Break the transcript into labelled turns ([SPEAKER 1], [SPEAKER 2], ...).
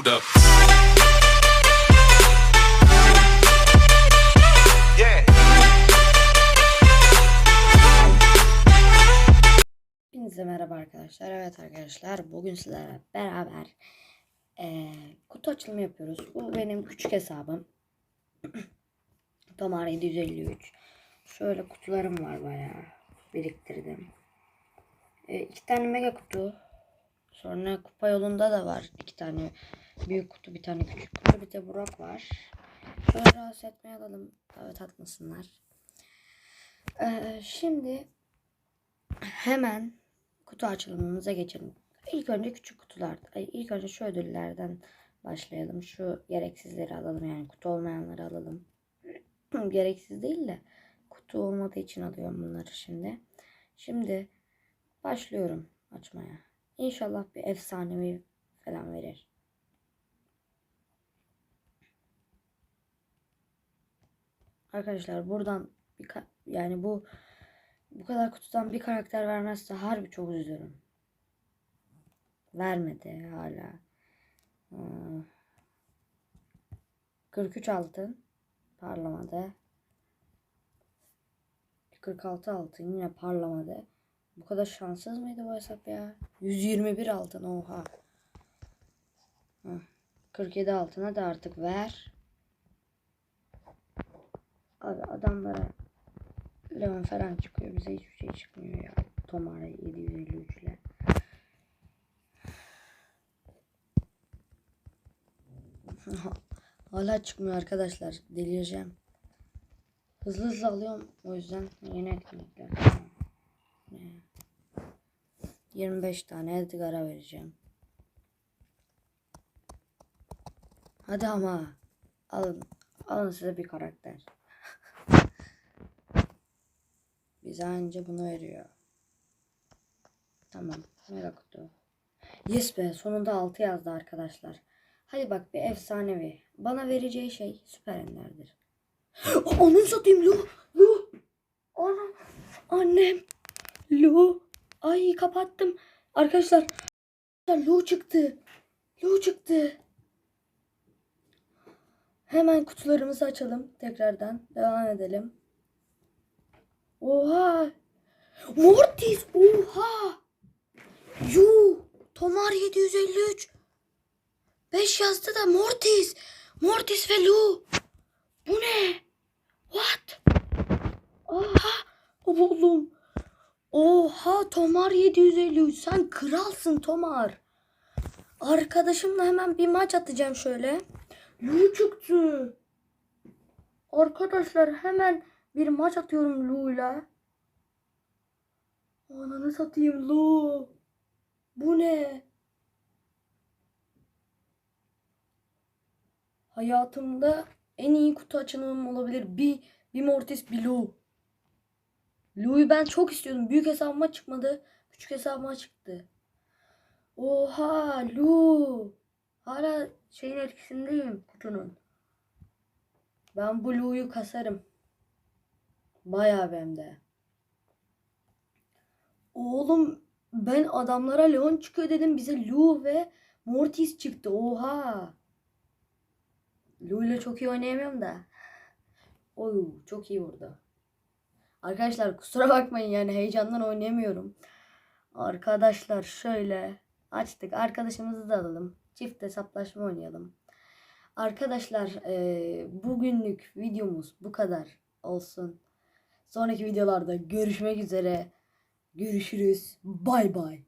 [SPEAKER 1] Hold.
[SPEAKER 2] Hepinize merhaba arkadaşlar. Evet arkadaşlar bugün sizlerle beraber eee, kutu açılımı yapıyoruz. Bu benim küçük hesabım. Tomar 753. Şöyle kutularım var bayağı. Biriktirdim. E, iki tane mega kutu. Sonra kupa yolunda da var. iki tane büyük kutu, bir tane küçük kutu. Bir de Burak var. Şöyle rahatsız etmeye alalım. Evet atmasınlar. Eee, şimdi hemen kutu açılımımıza geçelim. İlk önce küçük kutular, ilk önce şu ödüllerden başlayalım. Şu gereksizleri alalım yani kutu olmayanları alalım. Gereksiz değil de kutu olmadığı için alıyorum bunları şimdi. Şimdi başlıyorum açmaya. İnşallah bir efsanevi falan verir. Arkadaşlar buradan bir yani bu bu kadar kutudan bir karakter vermezse harbi çok üzülürüm. Vermedi hala. Hmm. 43 altın parlamadı. 46 altın yine parlamadı. Bu kadar şanssız mıydı bu hesap ya? 121 altın oha. Heh. 47 altına da artık ver. Adamlara Leon falan çıkıyor. Bize hiçbir şey çıkmıyor ya. Tomara 753 ile. Hala çıkmıyor arkadaşlar. Delireceğim. Hızlı hızlı alıyorum. O yüzden yeni etkinlikler. Ne? 25 tane Edgar'a vereceğim. Hadi ama. Alın. Alın size bir karakter. Bize anca bunu veriyor. Tamam. Mega kutu. Yes be sonunda 6 yazdı arkadaşlar. Hadi bak bir efsanevi. Bana vereceği şey süper enderdir. Onun satayım Lu. Lu. Anam. Annem. Lu. Ay kapattım. Arkadaşlar. Lu çıktı. Lu çıktı. Hemen kutularımızı açalım. Tekrardan devam edelim. Oha. Mortis. Oha. Yuh. Tomar 753. 5 yazdı da Mortis. Mortis ve Lu. Bu ne? What? Oha. Oğlum. Oha Tomar 753. Sen kralsın Tomar. Arkadaşımla hemen bir maç atacağım şöyle. Lu çıktı. Arkadaşlar hemen bir maç atıyorum Lu'yla. Ananı satayım Lu. Bu ne? Hayatımda en iyi kutu açılımım olabilir. Bir, bir Mortis, bir Lu. Lu'yu ben çok istiyordum. Büyük hesabıma çıkmadı. Küçük hesabıma çıktı. Oha Lu. Hala şeyin etkisindeyim kutunun. Ben bu Lu'yu kasarım. Bayağı hem de. Oğlum ben adamlara Leon çıkıyor dedim. Bize Lu ve Mortis çıktı. Oha. Lu ile çok iyi oynayamıyorum da. Oy çok iyi vurdu. Arkadaşlar kusura bakmayın yani heyecandan oynayamıyorum. Arkadaşlar şöyle açtık. Arkadaşımızı da alalım. Çift hesaplaşma oynayalım. Arkadaşlar eee, bugünlük videomuz bu kadar olsun. Sonraki videolarda görüşmek üzere. Görüşürüz. Bay bay.